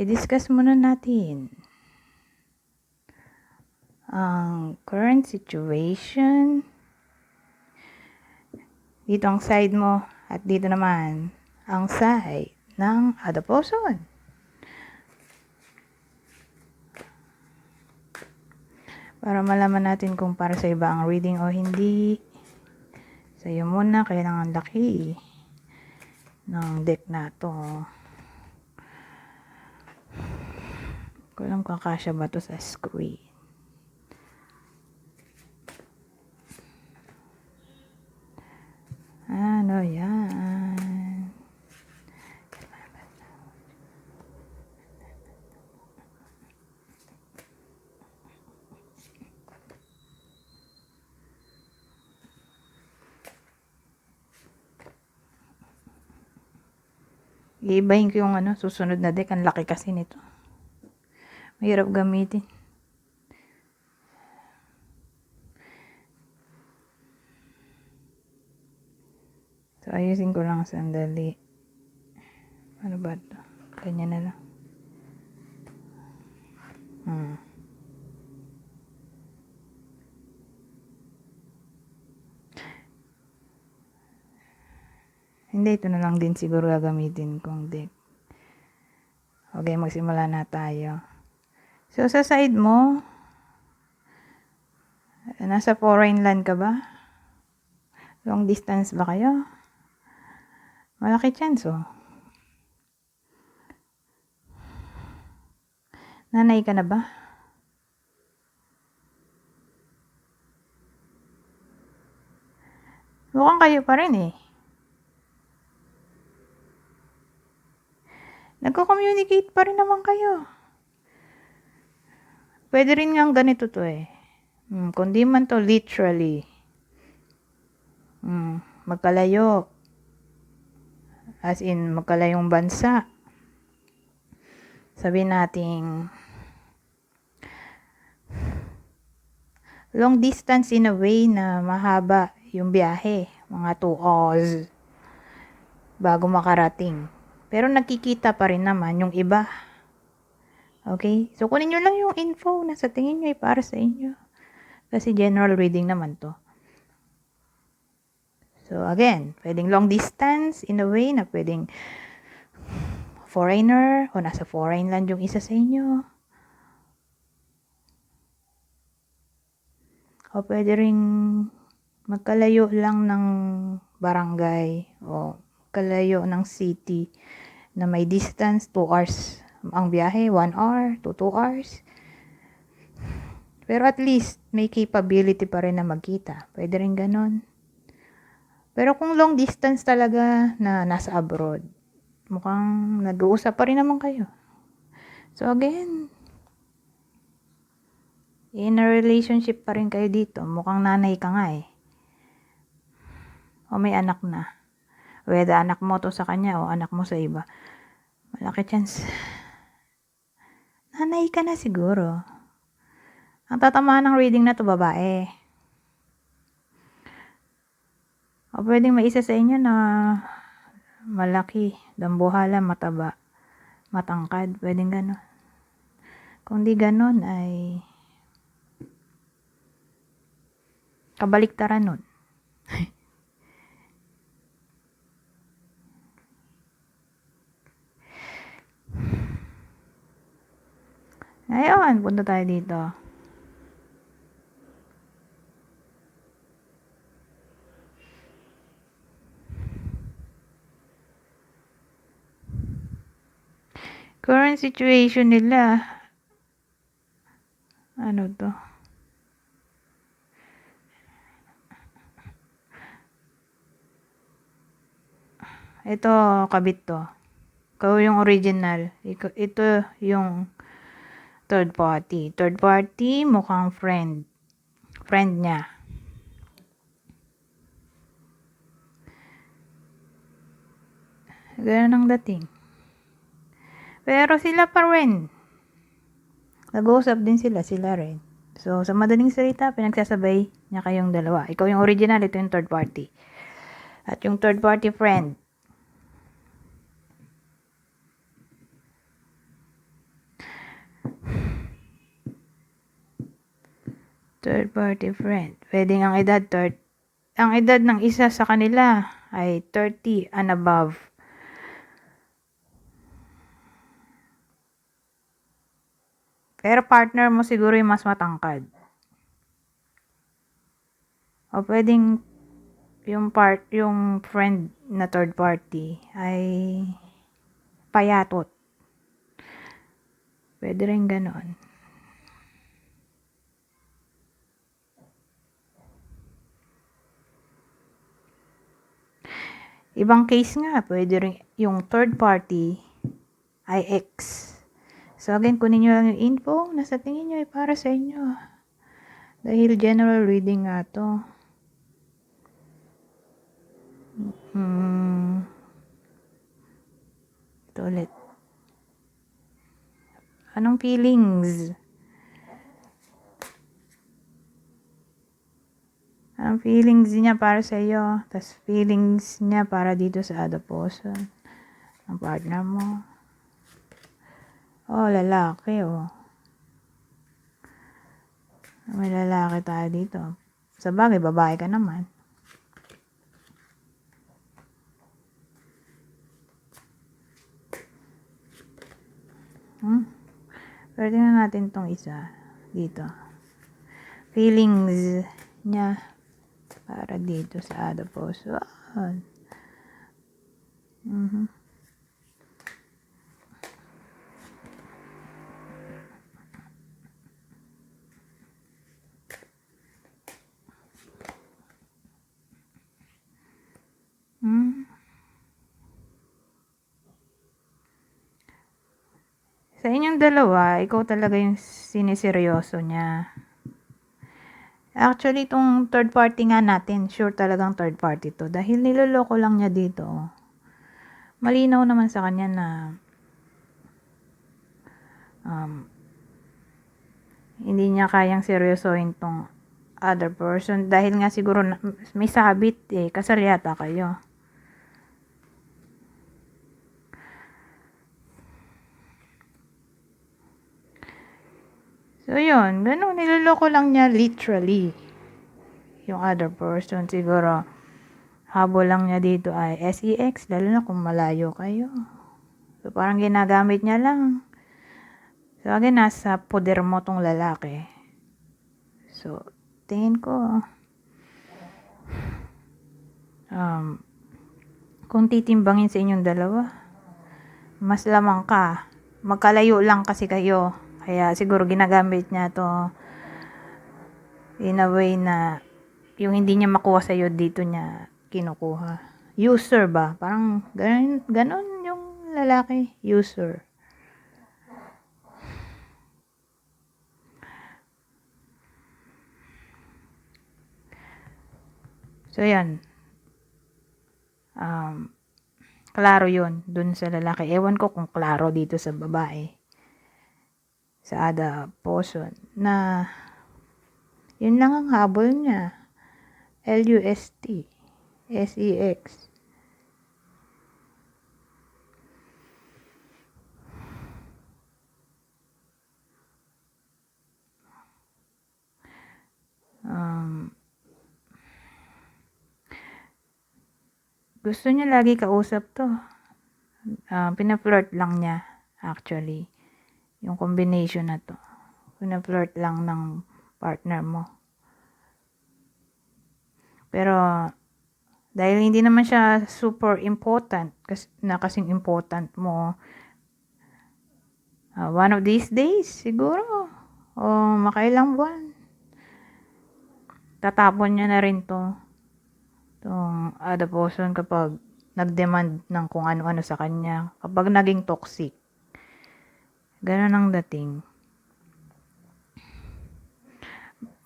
i-discuss muna natin ang current situation. Dito ang side mo at dito naman ang side ng other person. Para malaman natin kung para sa iba ang reading o hindi. Sa iyo muna, kaya lang ang laki ng deck na to. Ko alam kung kasya ba to sa screen. Ano yan? Iibahin ko yung ano, susunod na deck. Ang laki kasi nito. Mahirap gamitin. So, ayusin ko lang sandali. Ano ba ito? Ganyan na lang. Hmm. Hindi, ito na lang din siguro gagamitin kong deck. Okay, magsimula na tayo. So, sa side mo, nasa foreign land ka ba? Long distance ba kayo? Malaki chance, oh. Nanay ka na ba? Mukhang kayo pa rin eh. Nagko-communicate pa rin naman kayo. Pwede rin nga ganito to eh. Hmm, kundi man to literally. Hmm, magkalayo. As in, magkalayong bansa. Sabi nating long distance in a way na mahaba yung biyahe. Mga 2 hours bago makarating. Pero nakikita pa rin naman yung iba. Okay? So, kunin nyo lang yung info na sa tingin nyo ay para sa inyo. Kasi general reading naman to. So, again, pwedeng long distance in a way na pwedeng foreigner o nasa foreign land yung isa sa inyo. O pwede ring magkalayo lang ng barangay o kalayo ng city na may distance 2 hours ang biyahe 1 hour to 2 hours. Pero at least may capability pa rin na magkita. Pwede rin ganon. Pero kung long distance talaga na nasa abroad mukhang nag-uusap pa rin naman kayo. So again in a relationship pa rin kayo dito. Mukhang nanay ka nga eh. O may anak na. Whether anak mo to sa kanya o anak mo sa iba. Malaki chance. Nanay ka na siguro. Ang tatamaan ng reading na to babae. O pwedeng may isa sa inyo na malaki, dambuhala, mataba, matangkad. Pwedeng ganon. Kung di ganon ay kabaliktaran nun. Ngayon, punta tayo dito. Current situation nila. Ano to? Ito, kabit to. Ikaw yung original. Ito yung third party. Third party, mukhang friend. Friend niya. Ganun ang dating. Pero sila pa rin. Nag-uusap din sila, sila rin. So, sa madaling salita, pinagsasabay niya kayong dalawa. Ikaw yung original, ito yung third party. At yung third party friend, Third party friend. Pwedeng ang edad third. Ang edad ng isa sa kanila ay 30 and above. Pero partner mo siguro yung mas matangkad. O pwedeng yung part yung friend na third party ay payatot. Pwede rin ganon. Ibang case nga, pwede rin yung third party ay ex. So again, kunin nyo lang yung info na sa tingin nyo ay para sa inyo. Dahil general reading nga to. Hmm. Ito ulit. Anong feelings? Ang feelings niya para sa iyo, tas feelings niya para dito sa other person, ang partner mo. Oh, lalaki, oh. May lalaki tayo dito. Sa bagay, babae ka naman. Hmm? Pero tingnan natin tong isa dito. Feelings niya para dito sa other person. Mhm. Sa inyong dalawa, ikaw talaga yung siniseryoso niya. Actually, itong third party nga natin, sure talagang third party to. Dahil niloloko lang niya dito. Malinaw naman sa kanya na um, hindi niya kayang seryosohin tong other person. Dahil nga siguro may sabit eh. Kasal yata kayo. So, yun. Ganun, niloloko lang niya literally. Yung other person, siguro, habol lang niya dito ay SEX, lalo na kung malayo kayo. So, parang ginagamit niya lang. So, again, nasa poder mo tong lalaki. So, tingin ko, um, kung titimbangin sa inyong dalawa, mas lamang ka. Magkalayo lang kasi kayo. Kaya siguro ginagamit niya to in a way na yung hindi niya makuha sa iyo dito niya kinukuha. User ba? Parang ganun, ganun yung lalaki. User. So, yan. Um, klaro yun dun sa lalaki. Ewan ko kung klaro dito sa babae sa ada person na yun lang ang habol niya. L-U-S-T. S-E-X. Um, gusto niya lagi kausap to. Uh, pina-flirt lang niya actually yung combination na to. Pina-flirt lang ng partner mo. Pero, dahil hindi naman siya super important, kas, na kasing important mo, uh, one of these days, siguro, o makailang buwan, tatapon niya na rin to, tong other person kapag nag-demand ng kung ano-ano sa kanya, kapag naging toxic. Ganun ang dating.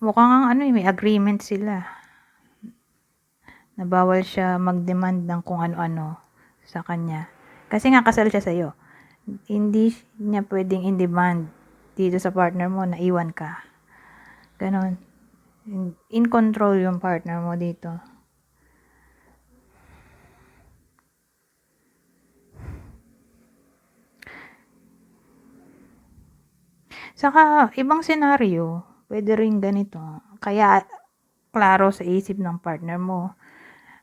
Mukhang ang ano, eh, may agreement sila. Na bawal siya mag-demand ng kung ano-ano sa kanya. Kasi nga kasal siya sa'yo. Hindi niya pwedeng in-demand dito sa partner mo na iwan ka. Ganon. In, in control yung partner mo dito. Saka, ibang senaryo, pwede rin ganito. kaya klaro sa isip ng partner mo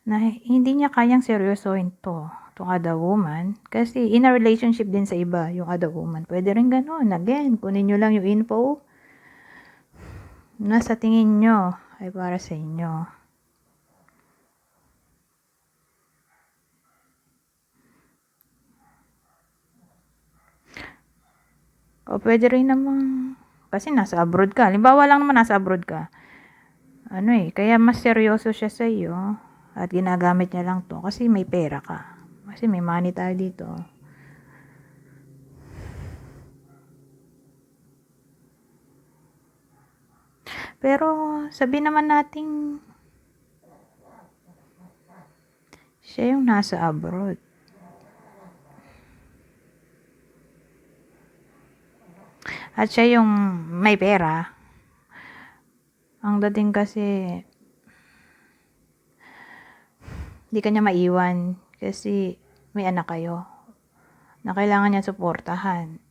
na hindi niya kayang seryosohin to, tong other woman. Kasi in a relationship din sa iba, yung other woman. Pwede rin ganun. Again, kunin nyo lang yung info na sa tingin nyo ay para sa inyo. O pwede rin namang, kasi nasa abroad ka. Halimbawa lang naman nasa abroad ka. Ano eh, kaya mas seryoso siya sa iyo at ginagamit niya lang to kasi may pera ka. Kasi may money tayo dito. Pero sabi naman nating siya yung nasa abroad. At siya yung may pera. Ang dating kasi hindi kanya maiwan kasi may anak kayo na kailangan niya suportahan.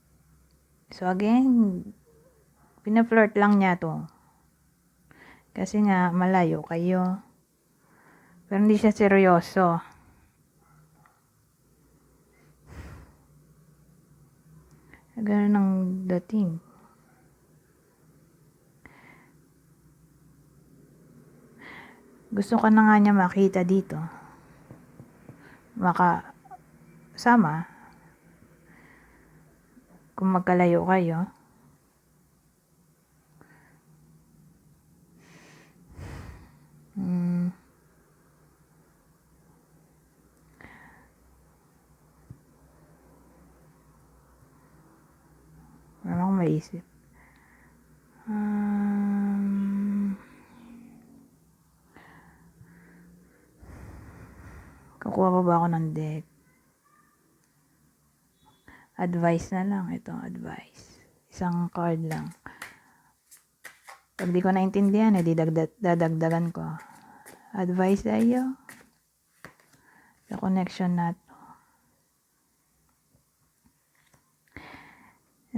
So again, pinaflirt lang niya to. Kasi nga malayo kayo. Pero hindi siya seryoso. Ganun ang dating. Gusto ka na nga niya makita dito. Maka sama. Kung magkalayo kayo. Hmm. Wala akong maisip. Um, kukuha pa ba ako ng deck? Advice na lang. Ito, advice. Isang card lang. Pag di ko naintindihan, eh, di dagdag, dadagdagan ko. Advice sa iyo. Sa connection na to.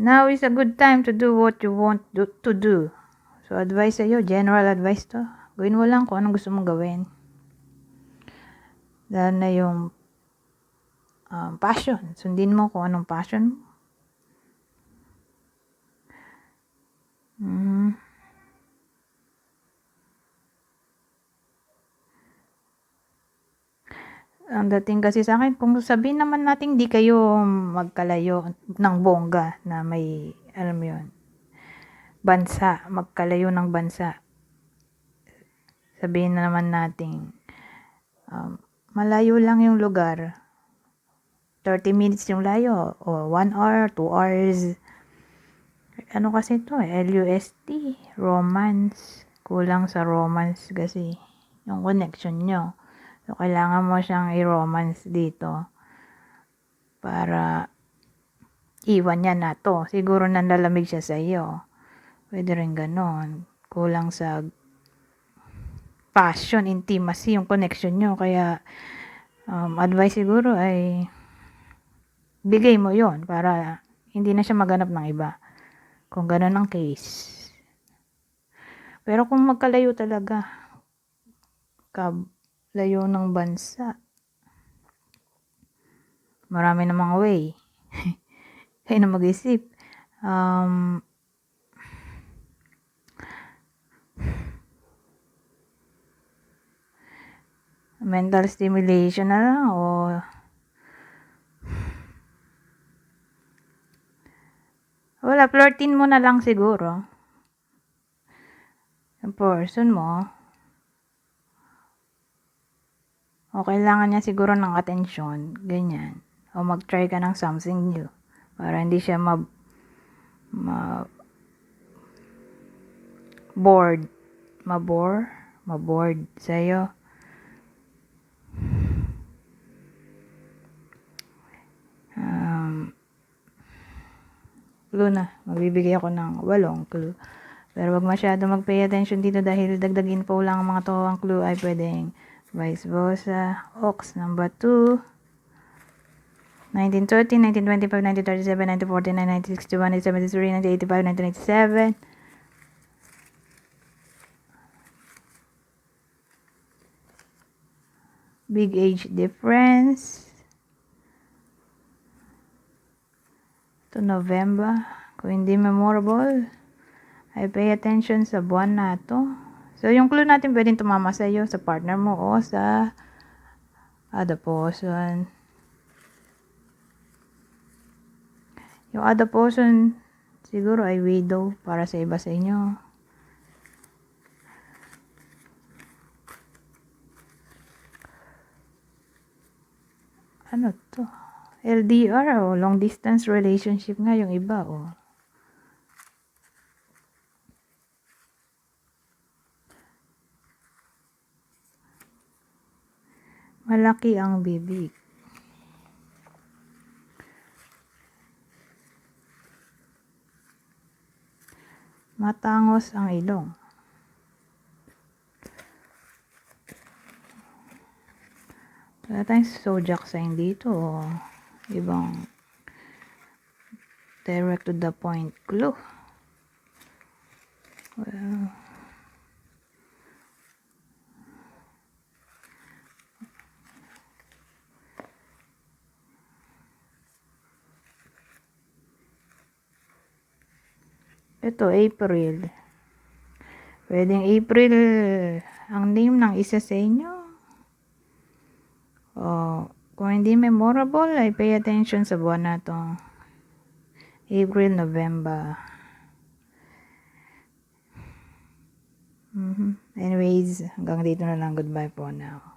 Now is a good time to do what you want do, to do. So, advice sa iyo, general advice to. Gawin mo lang kung anong gusto mong gawin. Dahil na yung um, passion. Sundin mo kung anong passion mo. Mm. Ang dating kasi sa akin, kung sabihin naman natin di kayo magkalayo ng bongga na may, alam mo yun, bansa, magkalayo ng bansa. Sabihin na naman natin, um, malayo lang yung lugar. 30 minutes yung layo, o 1 hour, 2 hours. Ano kasi to eh, LUST, romance. Kulang sa romance kasi yung connection nyo. So, kailangan mo siyang i-romance dito para iwan niya na to. Siguro nanlalamig siya sa iyo. Pwede rin ganon. Kulang sa passion, intimacy, yung connection nyo. Kaya, um, advice siguro ay bigay mo yon para hindi na siya maganap ng iba. Kung ganon ang case. Pero kung magkalayo talaga, kab layo ng bansa. Marami namang way. Kayo na mag-isip. Um, mental stimulation na lang o wala, flirtin mo na lang siguro. Yung person mo, o kailangan niya siguro ng atensyon, ganyan. O mag-try ka ng something new para hindi siya ma, ma bored, mabore, mabored sa'yo. Um, clue na. Magbibigay ako ng walong clue. Pero wag masyado mag-pay attention dito dahil dagdag info lang ang mga to. Ang clue ay pwedeng vice versa. Ox number 2. 1930, 1925, 1937, 1949, 1961, 1973, 1985, 1987. Big age difference. To November. Kung hindi memorable, I pay attention sa buwan na to. So, yung clue natin pwedeng tumama sa iyo, sa partner mo, o sa other person. Yung other person, siguro ay widow para sa iba sa inyo. Ano to? LDR o long distance relationship nga yung iba o. Malaki ang bibig. Matangos ang ilong. Wala tayong zodiac sign dito. o Ibang direct to the point clue. Ito, April. Pwedeng April ang name ng isa sa inyo. O, kung hindi memorable, ay pay attention sa buwan na to. April, November. Mhm. Anyways, hanggang dito na lang. Goodbye po now.